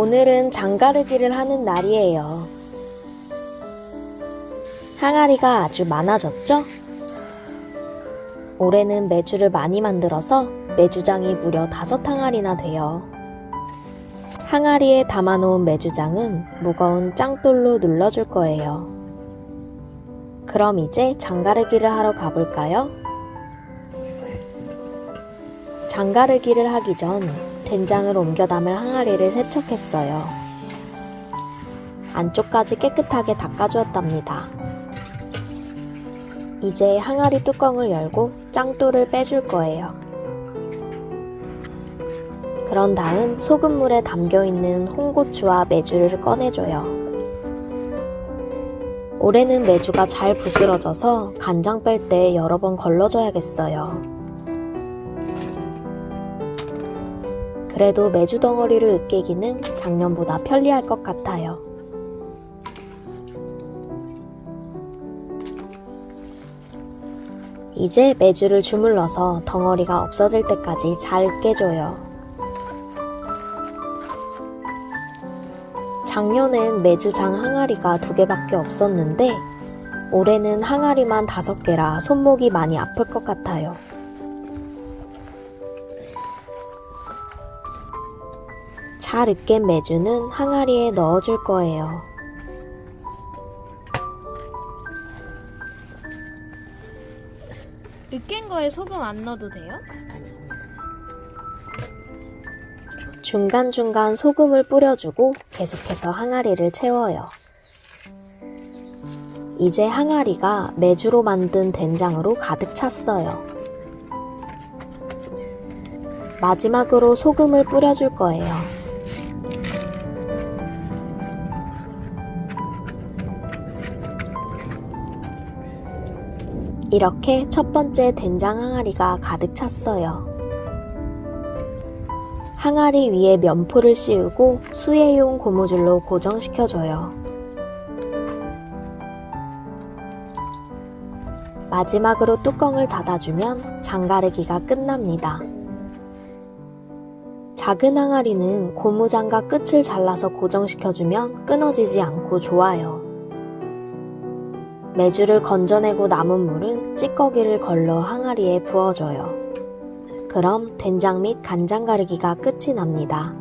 오늘은 장가르기를 하는 날이에요. 항아리가 아주 많아졌죠? 올해는 매주를 많이 만들어서 매주장이 무려 다섯 항아리나 돼요. 항아리에 담아놓은 매주장은 무거운 짱돌로 눌러줄 거예요. 그럼 이제 장가르기를 하러 가볼까요? 장가르기를 하기 전 된장을 옮겨 담을 항아리를 세척했어요. 안쪽까지 깨끗하게 닦아주었답니다. 이제 항아리 뚜껑을 열고 짱돌을 빼줄 거예요. 그런 다음 소금물에 담겨 있는 홍고추와 메주를 꺼내줘요. 올해는 메주가 잘 부스러져서 간장 뺄 때 여러 번 걸러줘야겠어요. 그래도 메주 덩어리를 으깨기는 작년보다 편리할 것 같아요. 이제 메주를 주물러서 덩어리가 없어질 때까지 잘 으깨줘요. 작년엔 메주장 항아리가 두 개밖에 없었는데 올해는 항아리만 다섯 개라 손목이 많이 아플 것 같아요. 잘 으깬 메주는 항아리에 넣어줄 거예요. 으깬 거에 소금 안 넣어도 돼요? 중간중간 소금을 뿌려주고 계속해서 항아리를 채워요. 이제 항아리가 메주로 만든 된장으로 가득 찼어요. 마지막으로 소금을 뿌려줄 거예요. 이렇게 첫 번째 된장 항아리가 가득 찼어요. 항아리 위에 면포를 씌우고 수혜용 고무줄로 고정시켜줘요. 마지막으로 뚜껑을 닫아주면 장가르기가 끝납니다. 작은 항아리는 고무장갑 끝을 잘라서 고정시켜주면 끊어지지 않고 좋아요. 메주를 건져내고 남은 물은 찌꺼기를 걸러 항아리에 부어줘요. 그럼 된장 및 간장 가르기가 끝이 납니다.